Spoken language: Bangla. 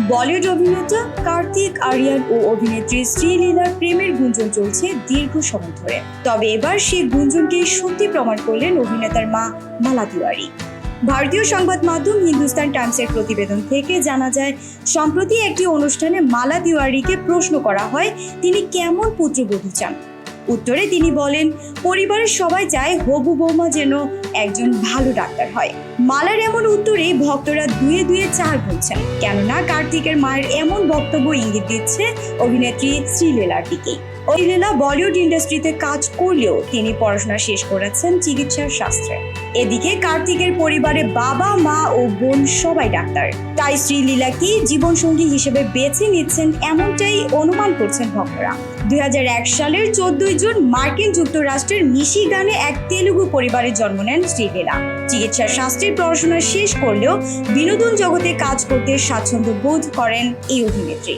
বলিউড অভিনেতা কার্তিক আরিয়ান ও অভিনেত্রী শ্রীলীলার প্রেমের গুঞ্জন চলছে দীর্ঘ সময় ধরে। তবে এবার সেই গুঞ্জনকে সত্যি প্রমাণ করলেন অভিনেতার মা মালা তিওয়ারি। ভারতীয় সংবাদ মাধ্যম হিন্দুস্তান টাইমসের প্রতিবেদন থেকে জানা যায়, সম্প্রতি একটি অনুষ্ঠানে মালা তিওয়ারিকে প্রশ্ন করা হয়, তিনি কেমন পুত্রবধূ চান? উত্তরে তিনি বলেন, পরিবারের সবাই চায় হবু বৌমা যেন একজন ভালো ডাক্তার হয়। মালার এমন উত্তরে ভক্তরা দুয়ে দুয়ে চার বলছেন কেননা কার্তিকের মায়ের এমন বক্তব্য ইঙ্গিত দিচ্ছে অভিনেত্রী শ্রীলীলার দিকেই। শ্রীলীলা বলিউড ইন্ডাস্ট্রিতে কাজ করলেও তিনি পড়াশোনা শেষ করেছেন চিকিৎসার শাস্ত্রে। এদিকে কার্তিকের পরিবারে বাবা, মা ও বোন সবাই ডাক্তার। তাই শ্রীলীলাকে জীবনসঙ্গী হিসেবে বেছে নিচ্ছেন এমনটাই অনুমান করছেন ভক্তরা। দুই সালের চোদ্দই জুন মার্কিন যুক্তরাষ্ট্রের মিশিগানে এক তেলুগু পরিবারে জন্ম নেন শ্রীলীলা। চিকিৎসা শাস্ত্রের পড়াশোনা শেষ করলেও বিনোদন জগতে কাজ করতে স্বাচ্ছন্দ্য বোধ করেন এই অভিনেত্রী।